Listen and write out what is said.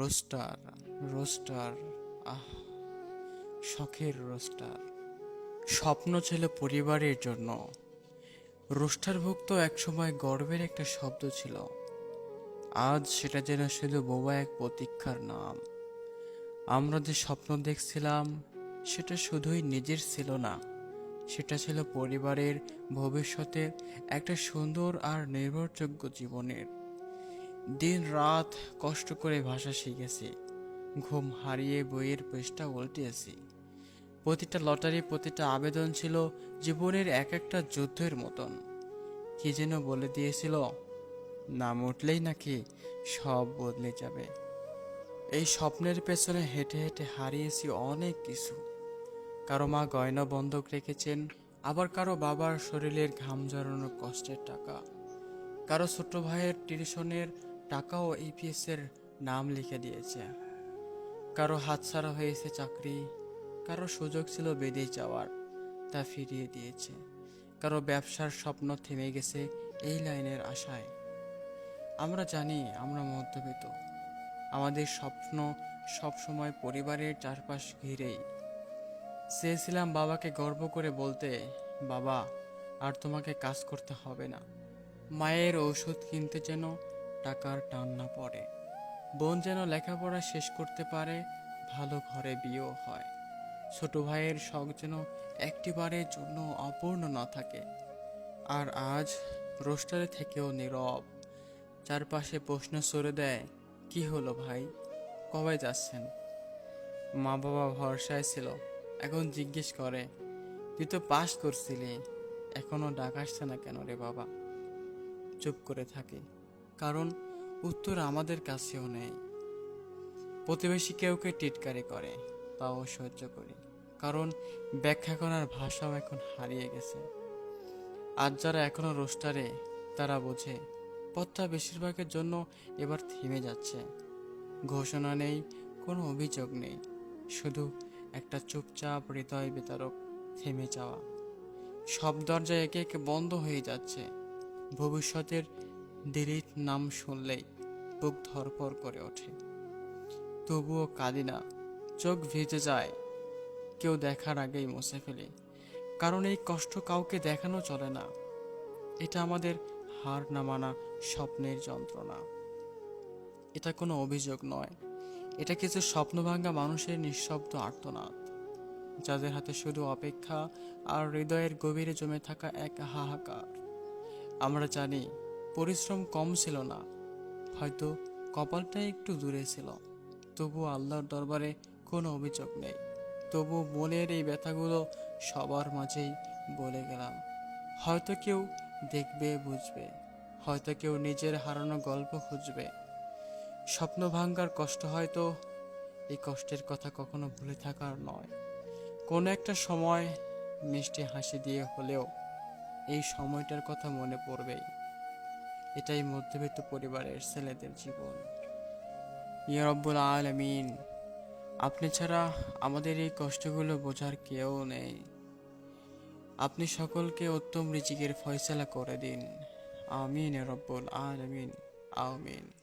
Roaster roaster, আহ, শখের roaster. স্বপ্ন ছিল পরিবারের জন্য। রোস্টারভুক্ত একসময় গর্বের একটা শব্দ ছিল। আজ সেটা যেন শুধু বোবা এক প্রতীক্ষার নাম। আমরা যে স্বপ্ন দেখছিলাম, সেটা শুধুই নিজের ছিল না। সেটা ছিল পরিবারের ভবিষ্যতে একটা সুন্দর আর নির্ভরযোগ্য জীবনের দিন রাত কষ্ট করে ভাষা শিখেছি। ঘুম হারিয়ে বইয়ের পৃষ্ঠা উল্টিয়েছি। প্রতিটা লটারি, প্রতিটা আবেদন ছিল জীবনের এক একটা যুদ্ধের মতন। কি যেন বলে দিয়েছিল নাম উঠলেই নাকি সব বদলে যাবে। এই স্বপ্নের পেছনে হেঁটে হেঁটে হারিয়েছি অনেক কিছু। কারও মা গয়না বন্ধক রেখেছেন, আবার কারও বাবার শরীরের ঘাম ঝরানো কষ্টের টাকা। কারও ছোট ভাইয়ের টিউশনের টাকাও ইপিএস এর নাম লিখে দিয়েছে। কারও হাতছাড়া হয়েছে চাকরি, কারও সুযোগ ছিল বেঁধে যাওয়ার, তা ফিরিয়ে দিয়েছে। কারও ব্যবসার স্বপ্ন থেমে গেছে এই লাইনের আশায়। আমরা জানি আমরা মধ্যবিত্ত। আমাদের স্বপ্ন সবসময় পরিবারের চারপাশ ঘিরেই। চেয়েছিলাম বাবাকে গর্ব করে বলতে, বাবা, আর তোমাকে কাজ করতে হবে না। মায়ের ঔষধ কিনতে যেন টাকার টান না পড়ে। বোন যেন লেখাপড়া শেষ করতে পারে, ভালো ঘরে বিয়েও হয়। ছোট ভাইয়ের শখ যেন একটিবারের জন্য অপূর্ণ না থাকে। আর আজ রোস্টারে থেকেও নীরব। চারপাশে প্রশ্ন সরে দেয়, কি হলো ভাই? কবে যাচ্ছেন? মা বাবা ভরসায় ছিল। এখন জিজ্ঞেস করে, তুই তো পাস করছিলি, এখনও ডাক আসছে না কেন রে বাবা? চুপ করে থাকি। কারণ উত্তর আমাদের কাছেও নেই। প্রতিবেশী কেউকে টিটকারি করে তাও সহ্য করি, কারণ ব্যাখ্যা করার ভাষাও এখন হারিয়ে গেছে। আর যারা এখনও রোস্টারে, তারা বোঝে, পথটা বেশিরভাগের জন্য এবার থেমে যাচ্ছে। ঘোষণা নেই, কোনো অভিযোগ নেই, শুধু একটা চুপচাপ হৃদয় বিতারক থেমে যাওয়া। সব দরজা একে একে বন্ধ হয়ে যাচ্ছে। ভবিষ্যতের দিলিট নাম শুনলেই বুক ধরপর করে ওঠে। তবুও কাঁদি না, চোখ ভিজে যায়, কেউ দেখার আগেই মুছে ফেলি। কারণ এই কষ্ট কাউকে দেখানো চলে না। এটা আমাদের হার না মানা স্বপ্নের যন্ত্রণা। এটা কোনো অভিযোগ নয়। এটা কিছু স্বপ্নভাঙ্গা মানুষের নিঃশব্দ আর্তনাদ। যাদের হাতে শুধু অপেক্ষা আর হৃদয়ের গভীরে জমে থাকা এক হাহাকার। আমরা জানি পরিশ্রম কম ছিল না। হয়তো কপালটা একটু দূরে ছিল। তবু আল্লাহর দরবারে কোনো অভিযোগ নেই। তবু মনের এই ব্যথাগুলো সবার মাঝেই বলে গেলাম। হয়তো কেউ দেখবে, বুঝবে। হয়তো কেউ নিজের হারানো গল্প খুঁজবে। স্বপ্ন ভাঙ্গার কষ্ট হয়তো এই কষ্টের কথা কখনো ভুলে থাকার নয়। কোনো একটা সময় মিষ্টি হাসি দিয়ে হলেও এই সময়টার কথা মনে পড়বেই। এটাই মধ্যবিত্ত পরিবারের ছেলেদের জীবন। ইয়ারব্বুল রব্বুল আলামিন, আপনি ছাড়া আমাদের এই কষ্টগুলো বোঝার কেউ নেই। আপনি সকলকে উত্তম রিজিকের ফয়সালা করে দিন। আমিন রব্বুল আলমিন, আমিন।